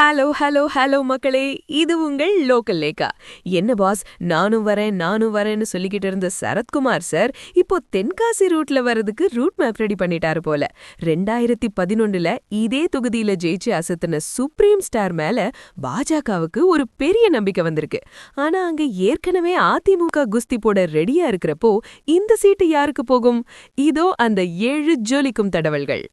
Hello hello hello மக்களே. இது உங்கள் லோக்கல் லேக்கா என்ன பாஸ் நானும் வரேன் நானும் வரேன்னு சொல்லிக்கிட்டு இருந்த சரத்குமார் சார் இப்போ தென்காசி ரூட்ல வர்றதுக்கு ரூட் மேப் ரெடி பண்ணிட்டாரு போல. ரெண்டாயிரத்தி பதினொன்னுல இதே தொகுதியில ஜெயிச்சு அசத்தின சுப்ரீம் ஸ்டார் மேல பாஜகவுக்கு ஒரு பெரிய நம்பிக்கை வந்திருக்கு. ஆனா அங்க ஏற்கனவே அதிமுக குஸ்தி போட ரெடியா இருக்கிறப்போ இந்த சீட்டு யாருக்கு போகும்? இதோ அந்த ஏழு ஜோலிக்கும் தடவல்கள்.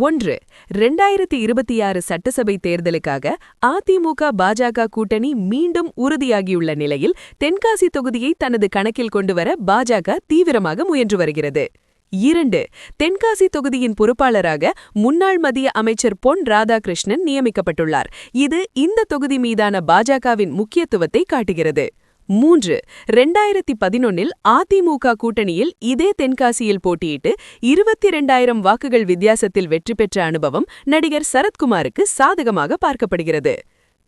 ஒன்று ரெண்டாயிரத்தி இருபத்தி ஆறு சட்டசபை தேர்தலுக்காக அதிமுக பாஜக கூட்டணி மீண்டும் உறுதியாகியுள்ள நிலையில் தென்காசி தொகுதியை தனது கணக்கில் கொண்டுவர பாஜக தீவிரமாக முயன்று வருகிறது. இரண்டு தென்காசி தொகுதியின் பொறுப்பாளராக முன்னாள் மத்திய அமைச்சர் பொன் ராதாகிருஷ்ணன் நியமிக்கப்பட்டுள்ளார். இது இந்த தொகுதி மீதான பாஜகவின் முக்கியத்துவத்தை காட்டுகிறது. மூன்று ரெண்டாயிரத்தி பதினொன்னில் அதிமுக கூட்டணியில் இதே தென்காசியில் போட்டியிட்டு இருபத்தி இரண்டாயிரம் வாக்குகள் வித்தியாசத்தில் வெற்றி பெற்ற அனுபவம் நடிகர் சரத்குமாருக்கு சாதகமாக பார்க்கப்படுகிறது.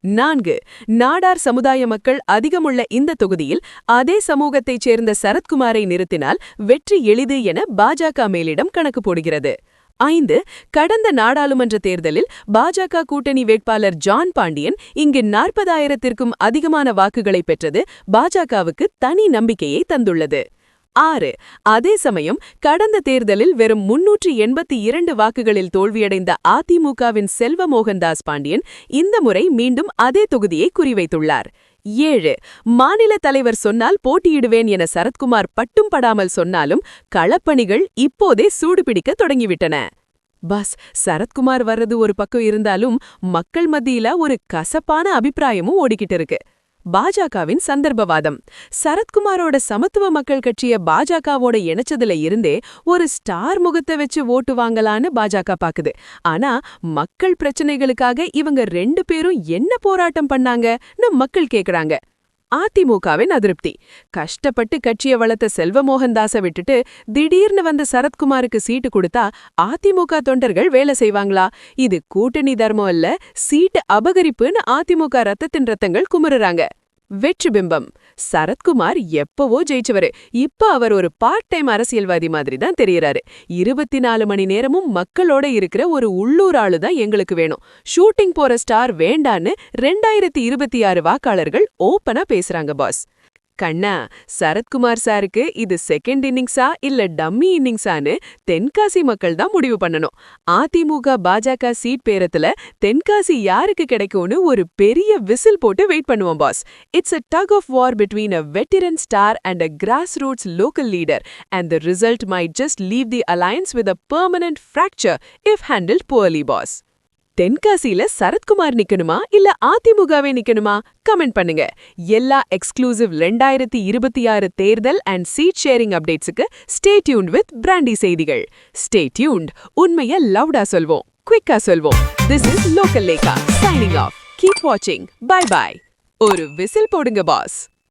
நான்கு நாடார் சமுதாய மக்கள் அதிகமுள்ள இந்த தொகுதியில் அதே சமூகத்தைச் சேர்ந்த சரத்குமாரை நிறுத்தினால் வெற்றி எளிது என பாஜக மேலிடம் கணக்கு போடுகிறது. ஐந்து கடந்த நாடாளுமன்ற தேர்தலில் பாஜக கூட்டணி வேட்பாளர் ஜான் பாண்டியன் இங்கு நாற்பதாயிரத்திற்கும் அதிகமான வாக்குகளை பெற்றது பாஜகவுக்கு தனி நம்பிக்கையை தந்துள்ளது. ஆறு அதே சமயம் கடந்த தேர்தலில் வெறும் முன்னூற்றி எண்பத்தி இரண்டு வாக்குகளில் தோல்வியடைந்த அதிமுகவின் செல்வ மோகன்தாஸ் பாண்டியன் இந்த முறை மீண்டும் அதே தொகுதியை குறிவைத்துள்ளார். ஏழு. மாநில தலைவர் சொன்னால் போட்டியிடுவேன் என சரத்குமார் பட்டும் படாமல் சொன்னாலும் களப்பணிகள் இப்போதே சூடுபிடிக்க தொடங்கிவிட்டன. பஸ் சரத்குமார் வர்றது ஒரு பக்கம் இருந்தாலும் மக்கள் மத்தியில ஒரு கசப்பான அபிப்பிராயமும் ஓடிக்கிட்டு இருக்கு. பாஜகவின் சந்தர்ப்பவாதம். சரத்குமாரோட சமத்துவ மக்கள் கட்சிய பாஜகவோட இணைச்சதுல இருந்தே ஒரு ஸ்டார் முகத்தை வச்சு ஓட்டு வாங்கலான்னு பாஜக பாக்குது. ஆனா மக்கள் பிரச்சனைகளுக்காக இவங்க ரெண்டு பேரும் என்ன போராட்டம் பண்ணாங்கன்னு மக்கள் கேக்குறாங்க. அதிமுகவின் அதிருப்தி. கஷ்டப்பட்டு கட்சிய வளர்த்த செல்வமோகன்தாஸ விட்டுட்டு திடீர்னு வந்த சரத்குமாருக்கு சீட்டு கொடுத்தா அதிமுக தொண்டர்கள் வேலை செய்வாங்களா? இது கூட்டணி தர்மம் இல்ல சீட்டு அபகரிப்புன்னு அதிமுக ரத்தத்தின் ரத்தங்கள் குமுறுறாங்க. வெற்றி பிம்பம். சரத்குமார் எப்பவோ ஜெயிச்சவரு. இப்ப அவர் ஒரு பார்ட் டைம் அரசியல்வாதி மாதிரி தான் தெரியறாரு. இருபத்தி நாலு மணி நேரமும் மக்களோட இருக்கிற ஒரு உள்ளூர் ஆளு தான் எங்களுக்கு வேணும். ஷூட்டிங் போற ஸ்டார் வேண்டான்னு ரெண்டாயிரத்தி இருபத்தி ஆறு வாக்காளர்கள் ஓப்பனா பேசுறாங்க பாஸ் கண்ணா சரத்குமார் சாருக்கு இது செகண்ட் இன்னிங்ஸா இல்ல டம்மி இன்னிங்ஸான்னு தென்காசி மக்கள் தான் முடிவு பண்ணணும். அதிமுக பாஜக சீட் பேரத்துல தென்காசி யாருக்கு கிடைக்கும்னு ஒரு பெரிய விசில் போட்டு வெயிட் பண்ணுவோம் boss. It's a tug of war between a veteran star and a grass roots local leader and the result might just leave the alliance with a permanent fracture if handle poorly boss தென்காசியில Sarathkumar நிக்கணுமா இல்ல அதிமுகவே நிக்கணுமா? Comment பண்ணுங்க. எல்லா exclusive ரெண்டாயிரத்தி இருபத்தி ஆறு தேர்தல் and seat sharing அப்டேட்ஸுக்கு ஸ்டே டியூன்ட் வித் பிராண்டி செய்திகள். ஸ்டே டியூன்ட் உண்மைய லவுடா சொல்வோம் குவிக்கா சொல்வோம். This is local Lekha signing off keep வாட்சிங் பை பாய் ஒரு விசில் போடுங்க பாஸ்